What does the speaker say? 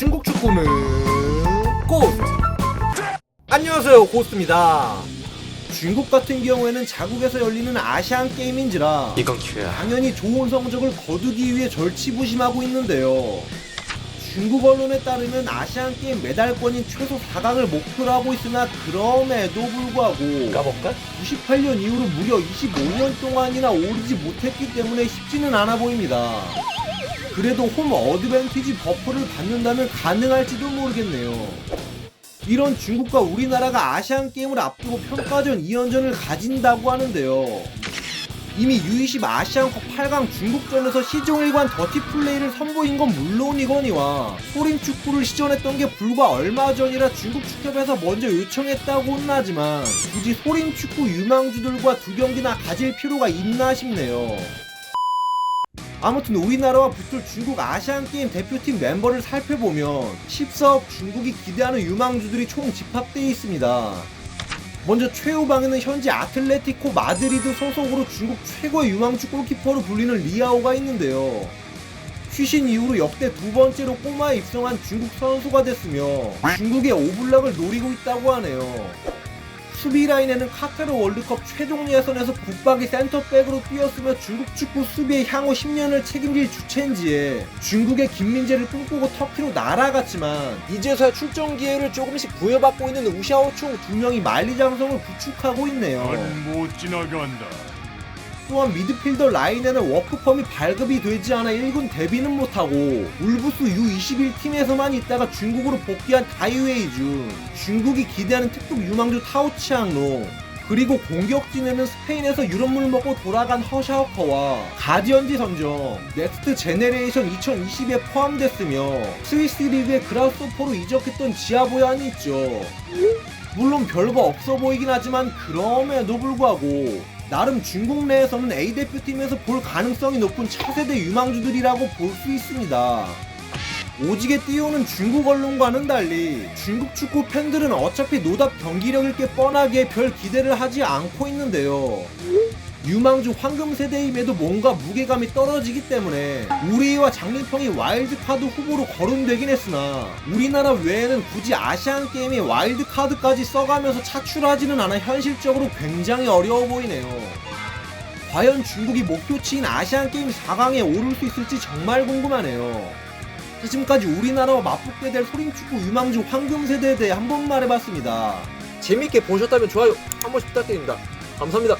중국 축구는 고스트. 안녕하세요, 고스트입니다. 중국 같은 경우에는 자국에서 열리는 아시안 게임인지라 이건 기회야. 당연히 좋은 성적을 거두기 위해 절치부심하고 있는데요. 중국 언론에 따르면 아시안 게임 메달권인 최소 4강을 목표로 하고 있으나 그럼에도 불구하고 까볼까? 98년 이후로 무려 25년 동안이나 오르지 못했기 때문에 쉽지는 않아 보입니다. 그래도 홈 어드밴티지 버프를 받는다면 가능할지도 모르겠네요. 이런 중국과 우리나라가 아시안 게임을 앞두고 평가전 2연전을 가진다고 하는데요. 이미 U20 아시안컵 8강 중국전에서 시종일관 더티 플레이를 선보인 건 물론이거니와 소림 축구를 시전했던 게 불과 얼마 전이라 중국 축협에서 먼저 요청했다고는 하지만 굳이 소림 축구 유망주들과 두 경기나 가질 필요가 있나 싶네요. 아무튼 우리나라와 붙을 중국 아시안게임 대표팀 멤버를 살펴보면 14억 중국이 기대하는 유망주들이 총 집합되어 있습니다. 먼저 최후방에는 현재 아틀레티코 마드리드 소속으로 중국 최고의 유망주 골키퍼로 불리는 리아오가 있는데요. 휴신 이후로 역대 두 번째로 꼬마에 입성한 중국 선수가 됐으며 중국의 오블락을 노리고 있다고 하네요. 수비 라인에는 카타르 월드컵 최종 예선에서 붙박이 센터백으로 뛰었으며 중국 축구 수비의 향후 10년을 책임질 주첸지에 중국의 김민재를 꿈꾸고 터키로 날아갔지만 이제서야 출전 기회를 조금씩 부여받고 있는 우샤오총 두 명이 만리장성을 구축하고 있네요. 넌못 지나간다. 또한 미드필더 라인에는 워크펌이 발급이 되지 않아 1군 데뷔는 못하고 울부스 U21팀에서만 있다가 중국으로 복귀한 다이웨이준 중국이 기대하는 특급 유망주 타오치앙로 그리고 공격진에는 스페인에서 유럽물 먹고 돌아간 허샤우커와 가디언지 선정, 넥스트 제네레이션 2020에 포함됐으며 스위스 리그의 그라스오퍼로 이적했던 지아보얀이 있죠. 물론 별거 없어 보이긴 하지만 그럼에도 불구하고 나름 중국 내에서는 A 대표팀에서 볼 가능성이 높은 차세대 유망주들이라고 볼 수 있습니다. 오지게 띄우는 중국 언론과는 달리 중국 축구 팬들은 어차피 노답 경기력일 게 뻔하게 별 기대를 하지 않고 있는데요. 유망주 황금 세대임에도 뭔가 무게감이 떨어지기 때문에 우리와 장림평이 와일드카드 후보로 거론되긴 했으나 우리나라 외에는 굳이 아시안 게임에 와일드카드까지 써가면서 차출하지는 않아 현실적으로 굉장히 어려워 보이네요. 과연 중국이 목표치인 아시안 게임 4강에 오를 수 있을지 정말 궁금하네요. 자, 지금까지 우리나라와 맞붙게 될 소림축구 유망주 황금 세대에 대해 한번 말해봤습니다. 재밌게 보셨다면 좋아요 한 번씩 부탁드립니다. 감사합니다.